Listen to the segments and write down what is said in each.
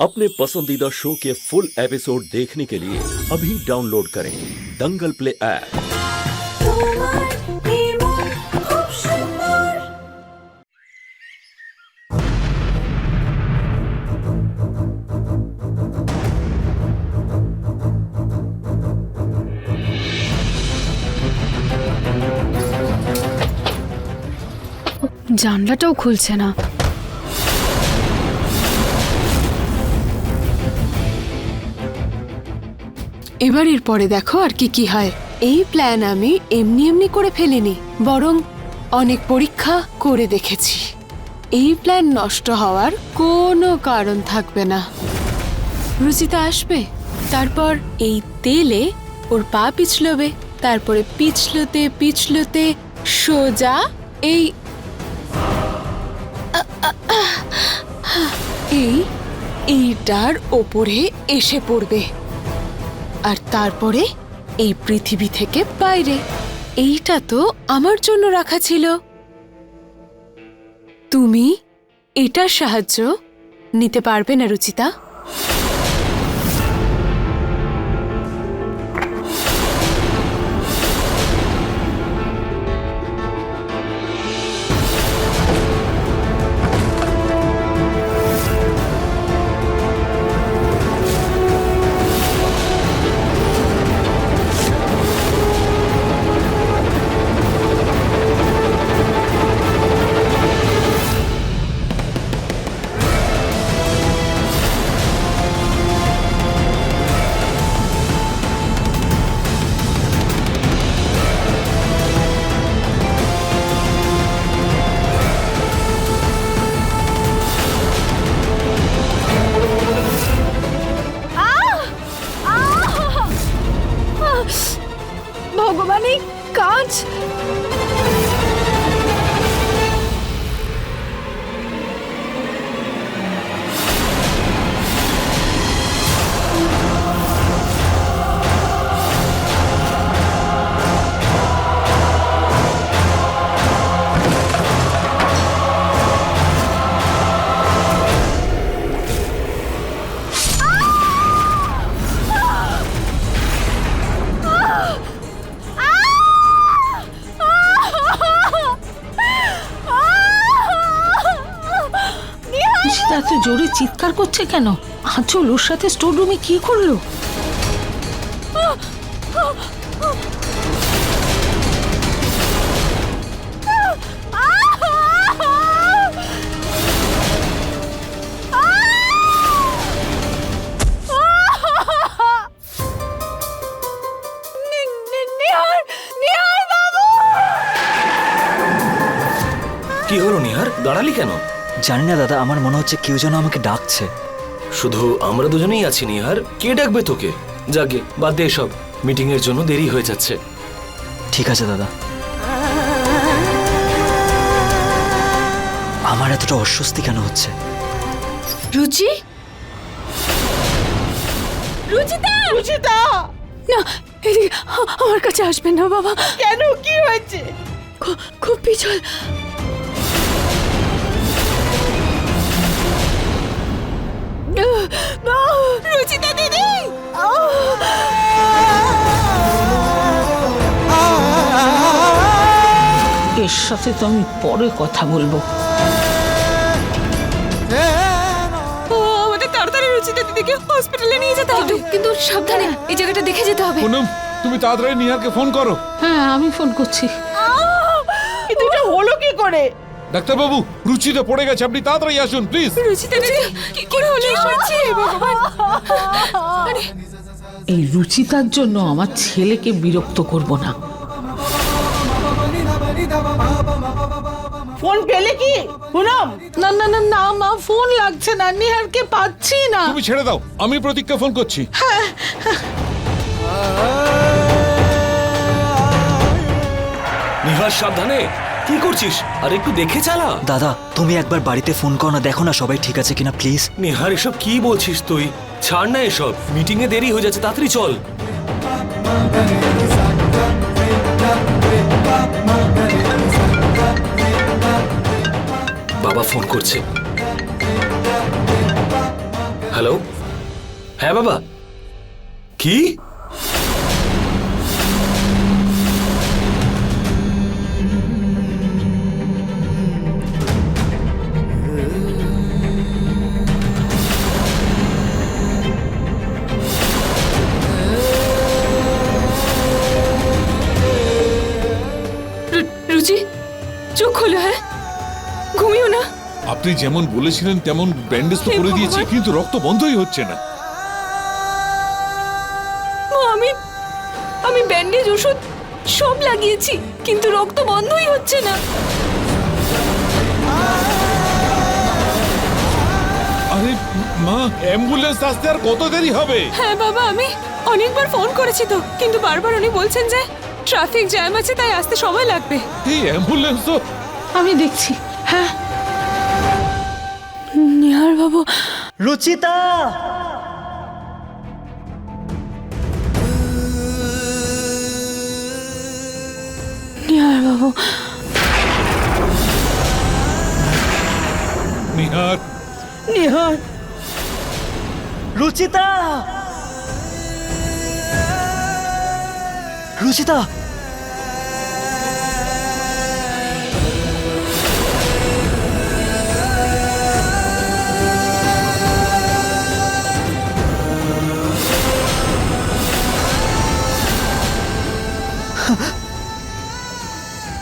अपने पसंदीदा शो के फुल एपिसोड देखने के लिए अभी डाउनलोड करें दंगल प्ले ऐप তোমার নির্মল খুব সুন্দর জানলাটাও খুলছে না এবারের পরে দেখো আর কি কি হয়। এই প্ল্যান আমি এমনি এমনি করে ফেলিনি, বরং অনেক পরীক্ষা করে দেখেছি। এই প্ল্যান নষ্ট হওয়ার কোনো কারণ থাকবে না। রুচিতা আসবে, তারপর এই তেলে ওর পা পিছলবে, তারপরে পিছলতে পিছলতে সোজা এই! এই এইটার ওপরে এসে পড়বে। আর তারপরে এই পৃথিবী থেকে বাইরে। এইটা তো আমার জন্য রাখা ছিল। তুমি এটার সাহায্য নিতে পারবে না, রুচিতা। জোরে চিৎকার করছে কেন? আঁচল ওর সাথে স্টোর রুমে কি করল? কি হলো নিহার? দাঁড়ালি কেন? জানি না দাদা আমার মনে হচ্ছে কেউ যেন আমাকে ডাকছে। শুধু আমরা দুজনেই আছি নিহার। কে ডাকবে তোকে? যাকে বাদ দে সব মিটিং এর জন্য দেরি হয়ে যাচ্ছে। ঠিক আছে দাদা। আমার এতটা অস্বস্তি কেন হচ্ছে? রুচি? রুচিতা! রুচিতা! না এদিকে আমার কাছে আসবেন না বাবা। কেন? কি হয়েছে? খুব পিছল। রুচিতা দিদি এর সাথে তো আমি পরে কথা বলব। ও আমাদের তাড়াতাড়ি রুচিতা দিদিকে হসপিটালে নিয়ে যেতে হবে। কিন্তু সাবধানে এই জায়গাটা দেখে যেতে হবে। পুনম তুমি তাড়াতাড়ি নিহারকে ফোন করো। হ্যাঁ আমি ফোন করছি। এটা হলো কি করে? ডাক্তারবাবু রুচিতে পড়ে গেছে আপনি তাড়াতাড়ি আসুন প্লিজ রুচিতা কি করে হলো ভগবান? এই রুচিতার জন্য আমার ছেলেকে বিরক্ত করব না। ফোন পেলে কি? পুনম না না না না মা ফোন লাগছে না নিহারকে পাচ্ছি না। তুমি ছেড়ে দাও আমি প্রতীককে ফোন করছি। নিহার সাবধানে। কি করছিস? আর একটু দেখে চালা। দাদা তুমি একবার বাড়িতে ফোন করো না দেখো না সবাই ঠিক আছে কিনা প্লিজ। নেহার এসব কি বলছিস তুই? ছাড় না এসব মিটিং এ দেরি হয়ে যাচ্ছে তাড়াতাড়ি চল। বাবা ফোন করছে। হ্যালো? হ্যাঁ বাবা। কি? চোখ খোলো হ্যাঁ? ঘুমিও না। আপনি যেমন বলেছিলেন তেমন ব্যান্ডেজ তো করে দিয়েছি কিন্তু রক্ত বন্ধই হচ্ছে না। আমি আমি ব্যান্ডেজ ওষুধ সব লাগিয়েছি কিন্তু রক্ত বন্ধই হচ্ছে না। আরে মা অ্যাম্বুলেন্স আসতে আর কত দেরি হবে? হ্যাঁ বাবা আমি অনেকবার ফোন করেছি তো কিন্তু বারবার উনি বলছেন যে ট্রাফিক জ্যাম আছে তাই আসতে সময় লাগবে। এই অ্যাম্বুলেন্স তো আমি দেখছি হ্যাঁ। নিহার বাবু। রুচিতা! নিহার বাবু। নিহার। নিহার। রুচিতা! রুচিতা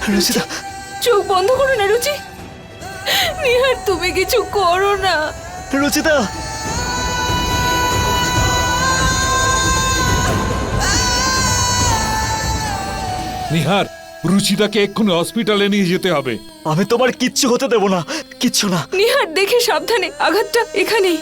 রুচিতা চোখ বন্ধ করো না রুচি নিহার তুমি কিছু করো না। রুচিতা নিহার রুচিতাকে এক্ষুনি হসপিটালে নিয়ে যেতে হবে। আমি তোমার কিচ্ছু হতে দেব না কিচ্ছু না। নিহার দেখে সাবধানে আঘাতটা এখানেই।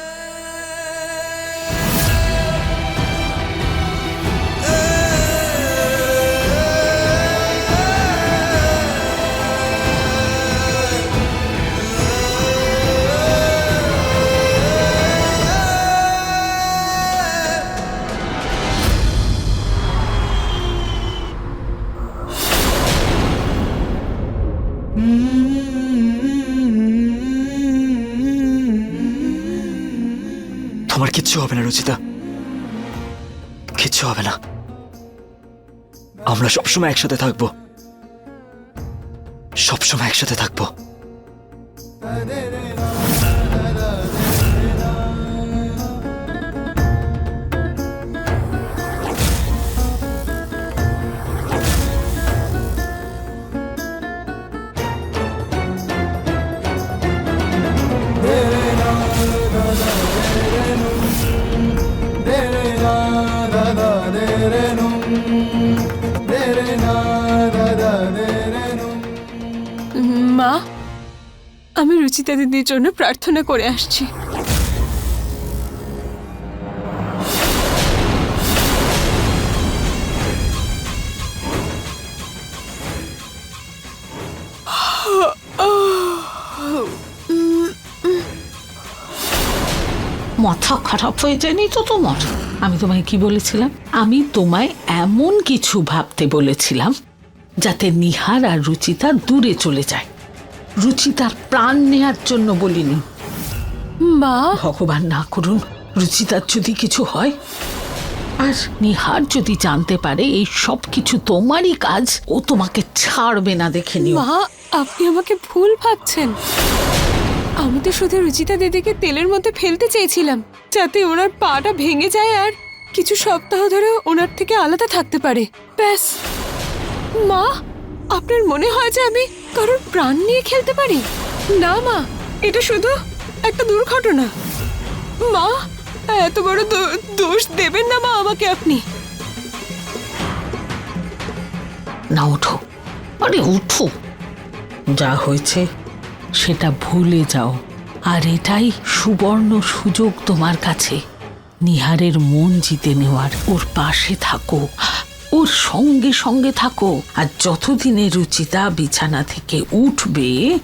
কিচ্ছু হবে না রুচিতা। কিচ্ছু হবে না। আমরা সবসময় একসাথে থাকব। সবসময় একসাথে থাকব। রুচিতা দিদির জন্য প্রার্থনা করে আসছি। মাথা খারাপ হয়ে যায়নি তো তোমার? আমি তোমায় কি বলেছিলাম? আমি তোমায় এমন কিছু ভাবতে বলেছিলাম যাতে নিহার আর রুচিতা দূরে চলে যায়। রুচিতার প্রাণ নেয়ার জন্য বলিনি। মা। ভগবান না করুন রুচিতার যদি কিছু হয় আর নিহার যদি জানতে পারে এই সব কিছু তোমারই কাজ ও তোমাকে ছাড়বে না দেখে নিও। মা আপনি আমাকে ভুল ভাবছেন। আমি তো শুধু রুচিতা দিদিকে তেলের মধ্যে ফেলতে চেয়েছিলাম যাতে ওনার পাটা ভেঙে যায় আর কিছু সপ্তাহ ধরে ওনার থেকে আলাদা থাকতে পারে। ব্যাস। মা আপনার মনে হয় যে আমি কারোর প্রাণ নিয়ে খেলতে পারি? না, মা। এটা শুধু একটা দুর্ঘটনা। মা, এত বড় দোষ দেবেন না মা আমাকে আপনি। না, ওঠো। আরে, উঠো। যা হয়েছে, সেটা ভুলে যাও। আর এটাই সুবর্ণ সুযোগ তোমার কাছে। নিহারের মন জিতে নেওয়ার, ওর পাশে থাকো। ওর সঙ্গে সঙ্গে থাকো, আর যতদিনে রুচিতা বিছানা থেকে উঠবে,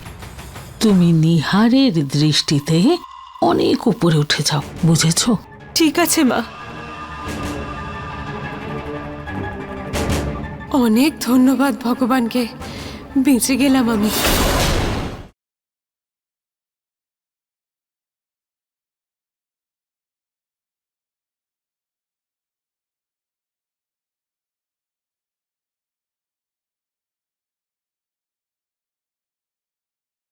তুমি নিহারের দৃষ্টিতে অনেক উপরে উঠে যাও, বুঝেছ? ঠিক আছে, মা। অনেক ধন্যবাদ ভগবানকে। বেঁচে গেলাম আমি।